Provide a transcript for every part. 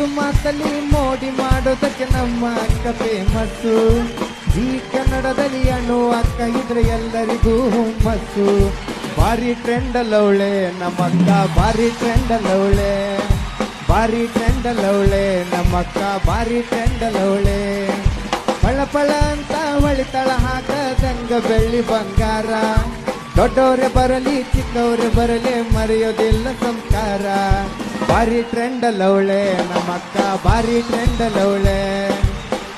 ಮಾತು ಮಾತಲ್ಲಿ ಮೋಡಿ ಮಾಡೋದಕ್ಕೆ ನಮ್ಮ ಅಕ್ಕ ಫೇಮಸ್ಸು ಈ ಕನ್ನಡದಲ್ಲಿ ಅಣ್ಣು ಅಕ್ಕ ಇದ್ರೆ ಎಲ್ಲರಿಗೂ ಹುಮ್ಮಸ್ಸು. ಭಾರಿ ಟ್ರೆಂಡ್ ಅಲ್ಲವಳೆ ನಮ್ಮಕ್ಕ ಭಾರಿ ಟ್ರೆಂಡ್ ಅಲ್ಲವಳೆ ಭಾರಿ ಟ್ರೆಂಡ್ ಅಲ್ಲವಳೆ ನಮ್ಮಕ್ಕ ಭಾರಿ ಟ್ರೆಂಡ್ ಅಲ್ಲವಳೆ ಪಳ ಪಳ ಅಂತ ಹೊಳಿತಳ ಹಾಕದಂಗ ಬೆಳ್ಳಿ ಬಂಗಾರ. ದೊಡ್ಡವ್ರೆ ಬರಲಿ, ಚಿಕ್ಕವ್ರೆ ಬರಲಿ, ಮರೆಯೋದಿಲ್ಲ ಸಂಸ್ಕಾರ ಭಾರಿ ಟ್ರೆಂಡ್ ಅಲ್ಲವಳೆ ನಮ್ಮ ಅಕ್ಕ ಭಾರಿ ಟ್ರೆಂಡ್ ಅಲ್ಲವಳೆ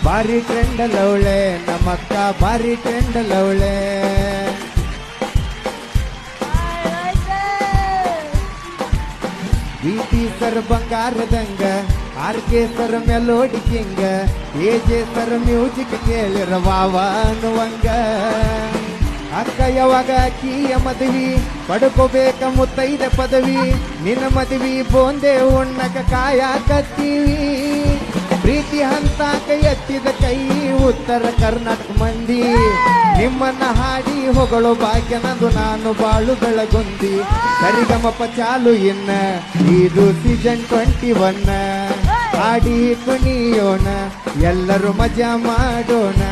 ಭಾರಿ ಟ್ರೆಂಡ್ ಅಲ್ಲವಳೆ ನಮ್ಮ ಅಕ್ಕ ಭಾರಿ ಟ್ರೆಂಡ್ ಅಲ್ಲವಳೆ ಪ್ರೀತಿ sir ಬಂಗಾರದಂಗ R K sir melody king A J sir music ಕೇಳಿರ ವಾವ ಅನ್ನುವಂಗ. ಅಕ್ಕ ಯಾವಾಗ ಅಕ್ಕಿಯ ಮದುವಿ, ಪಡ್ಕೋಬೇಕ ಮುತ್ತೈದ ಪದವಿ. ನಿನ್ನ ಮದುವಿ ಬೋಂದೆ ಉಣ್ಣಕ ಕಾಯಕತ್ತೀವಿ. ಪ್ರೀತಿ ಹಂತಾಕ ಎತ್ತಿದ ಕೈ, ಉತ್ತರ ಕರ್ನಾಟಕ ಮಂದಿ. ನಿಮ್ಮನ್ನ ಹಾಡಿ ಹೊಗಳು ಭಾಗ್ಯ ನಂದು, ನಾನು ಬಾಳು ಬೆಳಗೊಂದಿ. ಸರಿಗಮಪ ಚಾಲು ಇನ್ನ, ಇದು ಸೀಸನ್ ಟ್ವೆಂಟಿ ಒನ್ ಹಾಡಿ ಕುಣಿಯೋಣ, ಎಲ್ಲರೂ ಮಜಾ ಮಾಡೋಣ.